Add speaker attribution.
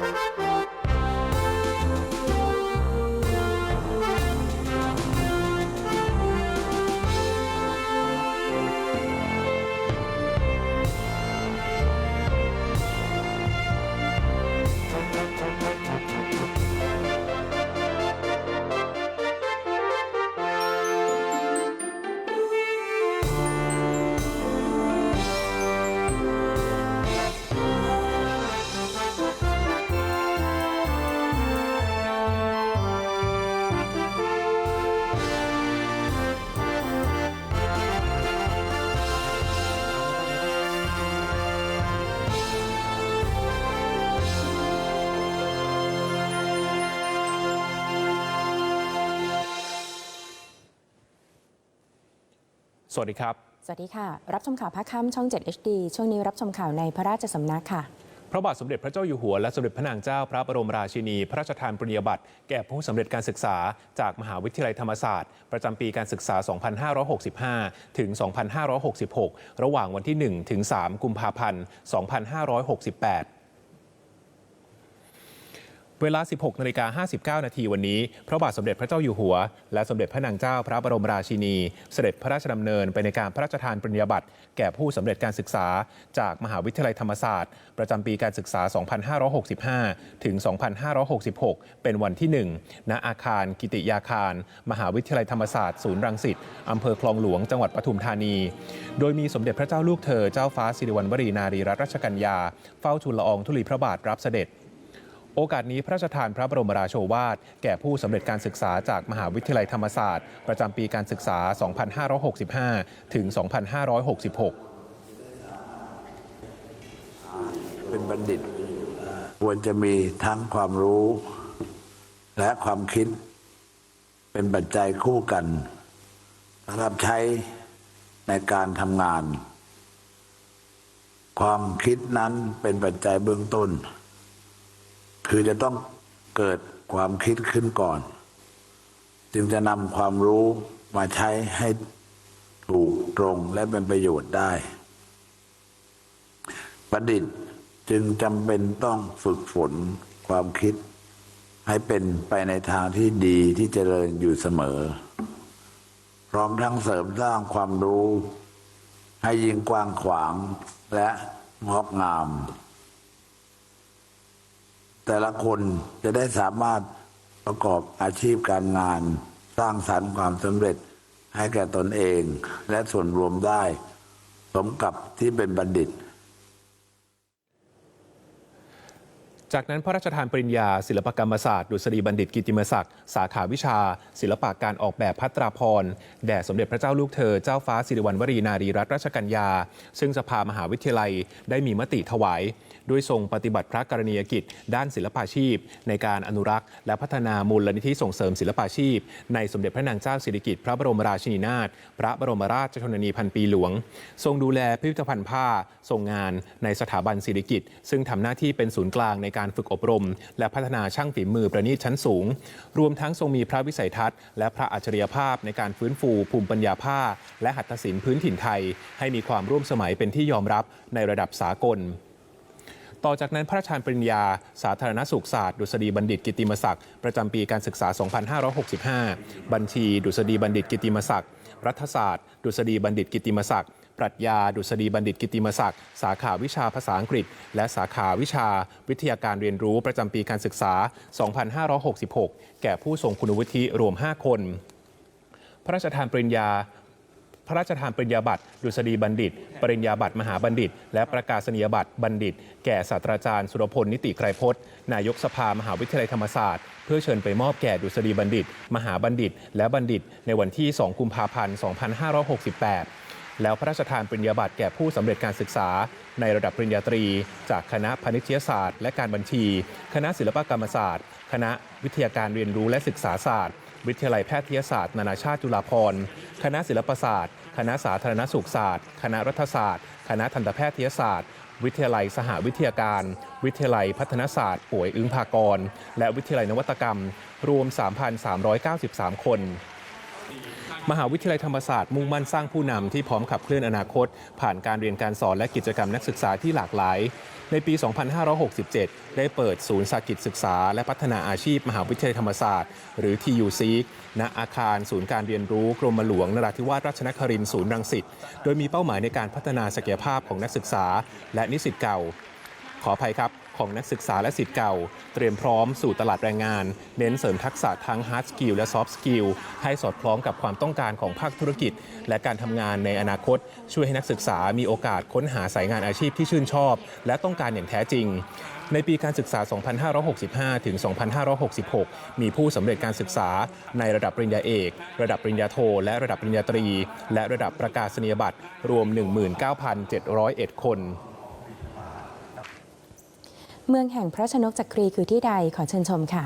Speaker 1: Thank you. สวัสดีครับ
Speaker 2: สวัสดีค่ะ รับชมข่าวภาคค่ำช่อง 7 HD ช่วงนี้รับชมข่าวในพระราชสำนักค่ะ
Speaker 1: พระบาทสมเด็จพระเจ้าอยู่หัวและสมเด็จพระนางเจ้าพระบรมราชินี พระราชทานปริญญาบัตรแก่ผู้สำเร็จการศึกษา จากมหาวิทยาลัยธรรมศาสตร์ ประจำปีการศึกษา 2565 ถึง 2566 ระหว่างวันที่ 1 ถึง 3 กุมภาพันธ์ 2568 เวลา 16นาฬิกา59 นาทีวันนี้ พระบาทสมเด็จพระเจ้าอยู่หัว และสมเด็จพระนางเจ้าพระบรมราชินี เสด็จพระราชดำเนินไปในการพระราชทานปริญญาบัตรแก่ผู้สำเร็จการศึกษา จากมหาวิทยาลัยธรรมศาสตร์ ประจำปีการศึกษา 2565 ถึง 2566 เป็นวันที่ 1 ณ อาคาร กิติยาคาร มหาวิทยาลัยธรรมศาสตร์ศูนย์รังสิตอำเภอคลองหลวงจังหวัดปทุมธานี โดยมีสมเด็จพระเจ้าลูกเธอเจ้าฟ้าสิริวัณวรีนารีรัตนราชกัญญาเฝ้าทูลละอองธุลีพระบาทรับเสด็จ โอกาสนี้พระราชทานพระบรมราโชวาท แก่ผู้สำเร็จการศึกษาจากมหาวิทยาลัยธรรมศาสตร์ ประจำปีการศึกษา 2565 ถึง 2566
Speaker 3: เป็นบัณฑิต ควรจะมีทั้งความรู้ และความคิด เป็นปัจจัยคู่กันสำหรับใช้ในการทำงาน ความคิดนั้นเป็นปัจจัยเบื้องต้น คือจะต้องเกิดความคิดขึ้นก่อน จึงจะนำความรู้มาใช้ให้ถูกตรงและเป็นประโยชน์ได้บัณฑิตจึงจำเป็นต้องฝึกฝนความคิด ให้เป็นไปในทางที่ดีที่เจริญอยู่เสมอ พร้อมทั้งเสริมสร้างความรู้ ให้ยิ่งกว้างขวางและงอกงาม แต่ละคนจะได้สามารถประกอบอาชีพการงาน สร้างสรรค์ความสำเร็จให้แก่ตนเอง และส่วนรวมได้ สมกับที่เป็นบัณฑิต
Speaker 1: จากนั้นพระราชทานปริญญา ศิลปกรรมศาสตร์ดุษฎีบัณฑิตกิติมศักดิ์สาขาวิชา ศิลปะการออกแบบพัตราพรแด่สมเด็จพระเจ้าลูกเธอเจ้าฟ้าสิริวัณวรีนารีรัตนราชกัญญา ซึ่งสภามหาวิทยาลัยได้มีมติถวาย ด้วยทรงปฏิบัติพระกรณียกิจ ด้านศิลปาชีพ ในการอนุรักษ์ และพัฒนามูลนิธิส่งเสริมศิลปาชีพ ในสมเด็จพระนางเจ้าสิริกิติ์พระบรมราชินีนาถพระบรมราชชนนีพันปีหลวง ทรงดูแลพิพิธภัณฑ์ผ้าทรงงานในสถาบันสิริกิติ์ซึ่งทำหน้าที่เป็นศูนย์กลางในการฝึกอบรม และพัฒนาช่างฝีมือประณีตชั้นสูง รวมทั้งทรงมีพระวิสัยทัศน์และพระอัจฉริยภาพในการฟื้นฟูภูมิปัญญาผ้า และหัตถศิลป์พื้นถิ่นไทย ให้มีความร่วมสมัยเป็นที่ยอมรับในระดับสากลต่อจากนั้นพระราชทานปริญญา สาธารณสุขศาสตร์ ดุษฎีบัณฑิตกิติมศักดิ์ประจำปีการศึกษา 2565 บัญชี ดุษฎีบัณฑิตกิติมศักดิ์รัฐศาสตร์ ดุษฎีบัณฑิตกิติมศักดิ์ ปรัชญาดุษฎีบัณฑิตกิติมศักดิ์สาขาวิชาภาษาอังกฤษ และสาขาวิชาวิทยาการเรียนรู้ประจำปีการศึกษา 2566 แก่ผู้ทรงคุณวุฒิรวม 5 คน พระราชทานปริญญาพระราชทานปริญญาบัตรดุษฎีบัณฑิต ปริญญาบัตรมหาบัณฑิต และประกาศนียบัตรบัณฑิต แก่ศาสตราจารย์สุรพลนิติไกรพจน์ นายกสภามหาวิทยาลัยธรรมศาสตร์ เพื่อเชิญไปมอบแก่ดุษฎีบัณฑิต มหาบัณฑิต และบัณฑิต ในวันที่ 2 กุมภาพันธ์ 2568 แล้วพระราชทานปริญญาบัตรแก่ผู้สำเร็จการศึกษา ในระดับปริญญาตรี จากคณะพาณิชยศาสตร์ และการบัญชี คณะศิลปกรรมศาสตร์ คณะวิทยาการเรียนรู้และศึกษาศาสตร์ วิทยาลัยแพทยศาสตร์ นานาชาติจุฬาภรณ์คณะศิลปศาสตร์ คณะสาธารณสุขศาสตร์ คณะรัฐศาสตร์ คณะทันตแพทยศาสตร์วิทยาลัยสหวิทยาการ วิทยาลัยพัฒนศาสตร์ ป่วยอึ้งภากร และวิทยาลัยนวัตกรรม รวม 3,393 คน มหาวิทยาลัยธรรมศาสตร์มุ่งมั่นสร้างผู้นำที่พร้อมขับเคลื่อนอนาคต ผ่านการเรียนการสอนและกิจกรรมนักศึกษาที่หลากหลาย ในปี 2567 ได้เปิดศูนย์สากิจศึกษา และพัฒนาอาชีพ มหาวิทยาลัยธรรมศาสตร์ หรือ TUC ณอาคารศูนย์การเรียนรู้กรมหลวงนราธิวาสราชนครินทร์ศูนย์รังสิตโดยมีเป้าหมายในการพัฒนาศักยภาพของนักศึกษา และนิสิตเก่า ขออภัยครับ ของนักศึกษาและสิทธิ์เก่า เตรียมพร้อมสู่ตลาดแรงงาน เน้นเสริมทักษะทั้ง hard skill และ soft skill ให้สอดคล้องกับความต้องการของภาคธุรกิจ และการทำงานในอนาคต ช่วยให้นักศึกษามีโอกาสค้นหาสายงานอาชีพที่ชื่นชอบ และต้องการอย่างแท้จริงในปีการศึกษา 2565 ถึง 2566 มีผู้สำเร็จการศึกษาในระดับปริญญาเอก ระดับปริญญาโท และระดับปริญญาตรี และระดับประกาศนียบัตร รวม 19,701 คน
Speaker 2: เมืองแห่งพระชนกจักรีคือที่ใดขอเชิญชมค่ะ